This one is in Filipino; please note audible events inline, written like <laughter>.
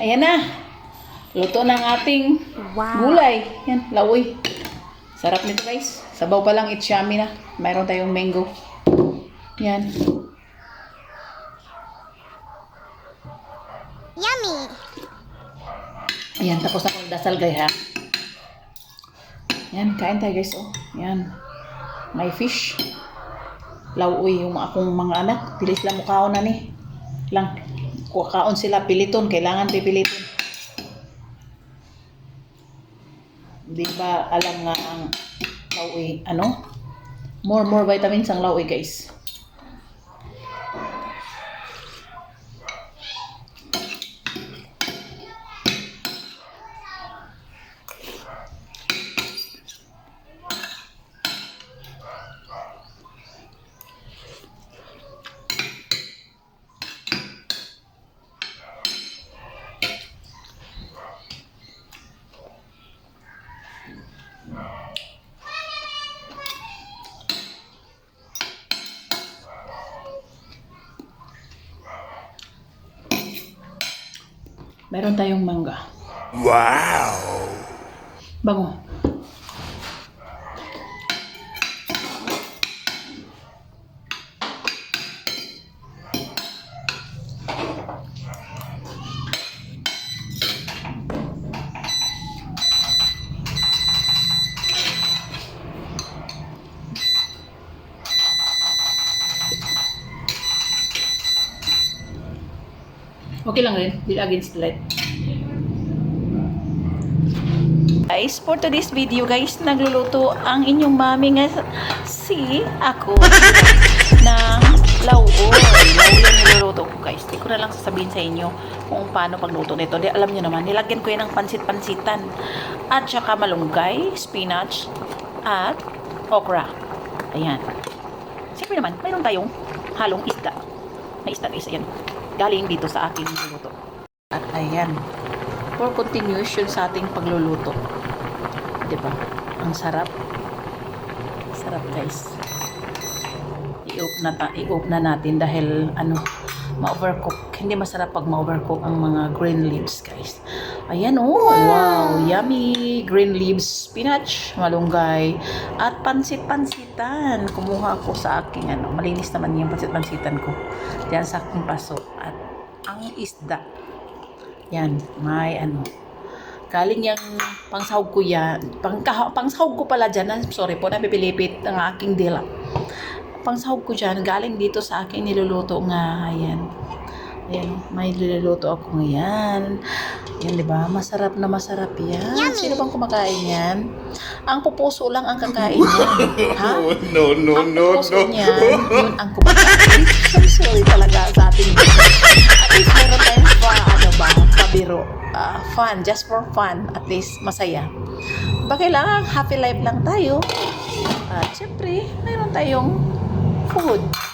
Ayan na. Luto ng ating Wow. gulay. Yan, lawoy. Sarap nito guys. Sabaw pa lang, it's yummy na. Mayroon tayong mango. Yan. Yummy. Ayan, tapos na kong dasal guys ha. Yan, kain tayo guys. Oh. Yan. May fish. Lawoy yung akong mga anak. Pilit lang mukhaon na ni. Lang. Kukaon sila piliton. Kailangan pipiliton. Di ba alam nga ang lawoy, ano? More, more vitamins ang lawoy guys. Meron tayong mangga. Wow! Bango. Okay lang rin. Di against the light. Guys, for today's video guys, nagluluto ang inyong mami nga si ako <laughs> ng lauoy. Lauoy ang niluluto ko guys. Di ko na lang sasabihin sa inyo kung paano pagluto nito. Di alam nyo naman, nilagyan ko yan ng pansit-pansitan. At saka malunggay, spinach, at okra. Ayan. Siyempre naman, mayroon tayong halong isda. May isda guys, ayan. Galing dito sa aking niluluto. At ayan, for continuation sa ating pagluluto. ba? Ang sarap. Sarap, guys. I-off na ta i-off na natin dahil ano, ma-overcook. Hindi masarap pag ma-overcook ang mga green leaves, guys. Ayan oh, wow, yummy green leaves, spinach, malunggay, at pansit-pansitan. Kumuha ako sa aking ano, malinis naman yung pansit-pansitan ko. Diyan sa aking paso. At ang isda. Yan, may ano. Galing yung pangsahog ko yan. Pang, pangsahog ko pala dyan. ah, Sorry po, napipilipit ang aking dila. Pangsahog ko dyan. Galing dito sa aking niluluto nga. Ayan. Ayan, may niluluto ako ngayon. Yan, di ba? Masarap na masarap yan. Sino bang kumakain yan? Ang pupuso lang ang kakain yan. <laughs> Ha? No, no, ang no, puso no. niyan, yun ang kumakain. I'm sorry talaga sa ating <laughs> At least meron tayong pa, ano ba, pabiro. Ah, fun, just for fun. At least masaya. Ba kailangan happy life lang tayo. At syempre, meron tayong 코